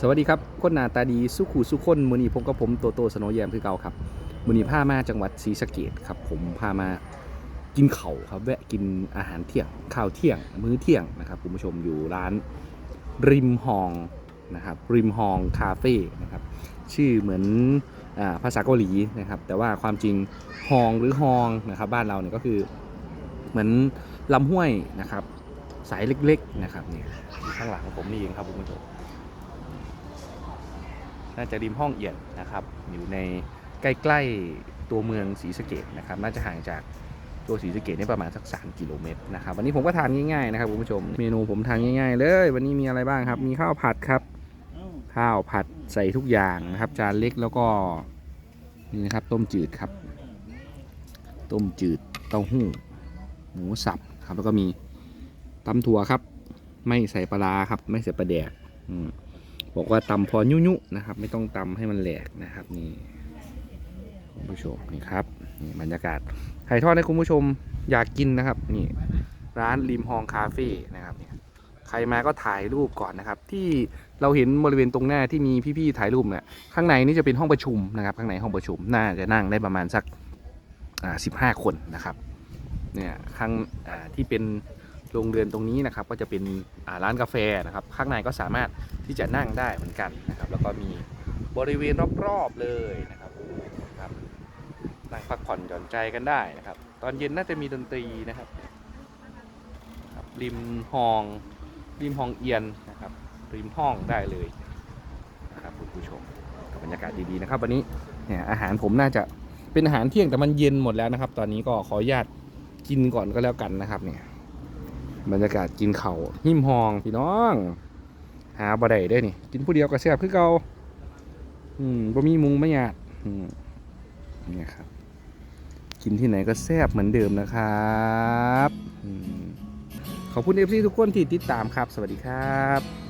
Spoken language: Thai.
สวัสดีครับคนหน้าตาดีสุขุสุขคนมือนี้ผมกับผมโตโตสโนแยมคือเก่าครับมือนี้พามาจังหวัดศรีสะเกดครับ ผมพามากินเข่าครับแวะกินอาหารเที่ยงข้าวเที่ยง มื้อเที่ยงนะครับคุณผู้ชมอยู่ร้านริมฮองนะครับริมฮองคาเฟ่นะครับชื่อเหมือนอาภาษาเกาหลีนะครับแต่ว่าความจริงฮองหรือฮองนะครับบ้านเราเนี่ยก็คือเหมือนลำห้วยนะครับสายเล็กๆนะครับนี่ข้างหลังของผมนี่เองครับคุณผู้ชม น่าจะริมห้องเอียดนะครับ อยู่ในใกล้ๆตัวเมืองศรีสะเกดนะครับ น่าจะห่างจากตัวศรีสะเกดนี่ประมาณสัก 3 กิโลเมตรนะครับ วันนี้ผมก็ทานง่ายๆนะครับคุณผู้ชม เมนูผมทานง่ายๆ เลย วันนี้มีอะไรบ้างครับ มีข้าวผัดครับ ข้าวผัดใส่ทุกอย่างนะครับ จานเล็กแล้วก็นี่นะครับต้มจืดครับ ต้มจืดเต้าหู้ หมูสับครับ แล้วก็มีตำถั่วครับ ไม่ใส่ปลาครับ ไม่ใส่ปลาแดกอืม บอกว่าตำพอยุยุนะครับ ไม่ต้องตำให้มันแหลกนะครับนี่คุณผู้ชมนี่ครับนี่บรรยากาศถ่ทอดให้คุณผู้ชมอยากกินนะครับนี่ร้านริมฮองคาเฟ่นะครับเนี่ยใครมาก็ถ่ายรูปก่อนนะครับ ที่เราเห็นบริเวณตรงหน้าที่มีพี่ๆถ่ายรูปเนี่ยข้างในนี่จะเป็นห้องประชุมนะครับ ข้างในห้องประชุมน่าจะนั่งได้ประมาณสักอ่าสิบห้าคนนะครับเนี่ยข้างอ่าที่เป็น โรงเรือนตรงนี้นะครับก็จะเป็นร้านกาแฟนะครับ ข้างในก็สามารถที่จะนั่งได้เหมือนกันนะครับ แล้วก็มีบริเวณรอบๆเลยนะครับครับนั่งพักผ่อนหย่อนใจกันได้นะครับ ตอนเย็นน่าจะมีดนตรีนะครับรบริมฮองริมฮองเอียนนะครับ ริมห้องได้เลยนะครับคุณผู้ชมกับบรรยากาศดีๆนะครับ วันนี้เนี่ยอาหารผมน่าจะเป็นอาหารเที่ยงแต่มันเย็นหมดแล้วนะครับ ตอนนี้ก็ขออนุญาตกินก่อนก็แล้วกันนะครับเนี่ย บรรยากาศกินเขาหิมหองพี่น้อง หาบ่ได้ได้นี่ กินผู้เดียวก็แซ่บคือเก่าอืมบ่มีมุงไม่หยาดเนี่ยครับ กินที่ไหนก็แซ่บเหมือนเดิมนะครับขอบคุณเอฟซีทุกคนที่ติดตามครับ สวัสดีครับ